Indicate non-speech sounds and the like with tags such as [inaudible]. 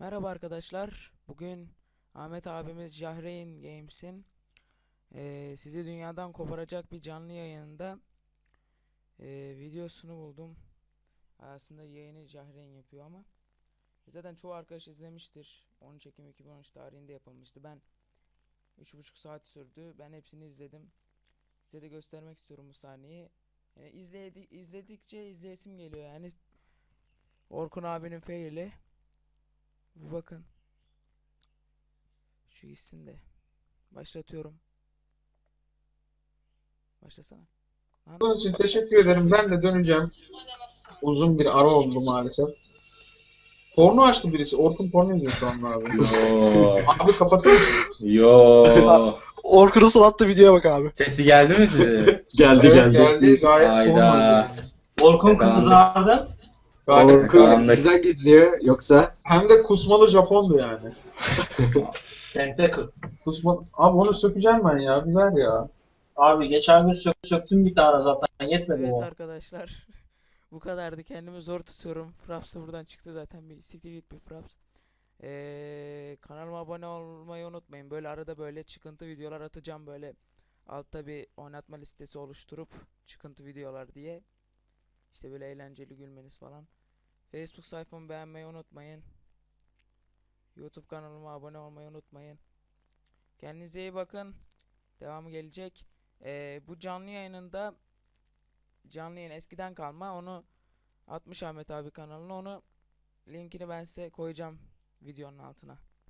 Merhaba arkadaşlar. Bugün Ahmet abimiz Jahreyn Games'in eee, sizi dünyadan koparacak bir canlı yayında eee, videosunu buldum. Aslında yayını Jahreyn yapıyor ama zaten çoğu arkadaş izlemiştir. 13 Ekim 2013 tarihinde yapılmıştı. Ben 3,5 saat sürdü. Ben hepsini izledim. Size de göstermek istiyorum bu sahneyi. Yani izledi, izledikçe izleyesim geliyor. Yani Orkun abinin faili. Bir bakın. Şu gitsin de. Başlatıyorum. Başlasana. Lan Bunun için teşekkür ederim. Ben de döneceğim. Uzun bir ara oldu maalesef. Porno açtı birisi. Orkun porno izliyor şu anda abi. Yo. abi kapatır mısın? Yo. Orkun'un sanatlı videoya bak abi. Sesi geldi mi size? Geldi evet, geldi. geldi. Gayet Hayda. Orkun kızardı. Orkun karanlık. güzel izliyor yoksa Hem de kusmalı Japondu yani. [laughs] Tentacle. Kusma... Abi onu sökeceğim ben ya. Bir ver ya. Abi geçen gün sök, söktüm bir tane zaten yetmedi Evet o. arkadaşlar. [laughs] Bu kadardı. Kendimi zor tutuyorum. Fraps da buradan çıktı zaten. Bir siktir git bir Fraps. Ee, kanalıma abone olmayı unutmayın. Böyle arada böyle çıkıntı videolar atacağım böyle. Altta bir oynatma listesi oluşturup çıkıntı videolar diye. İşte böyle eğlenceli gülmeniz falan. Facebook sayfamı beğenmeyi unutmayın. YouTube kanalıma abone olmayı unutmayın. Kendinize iyi bakın. Devamı gelecek. Ee, bu canlı yayınında canlı yayın eskiden kalma onu 60 Ahmet abi kanalına onu linkini ben size koyacağım videonun altına.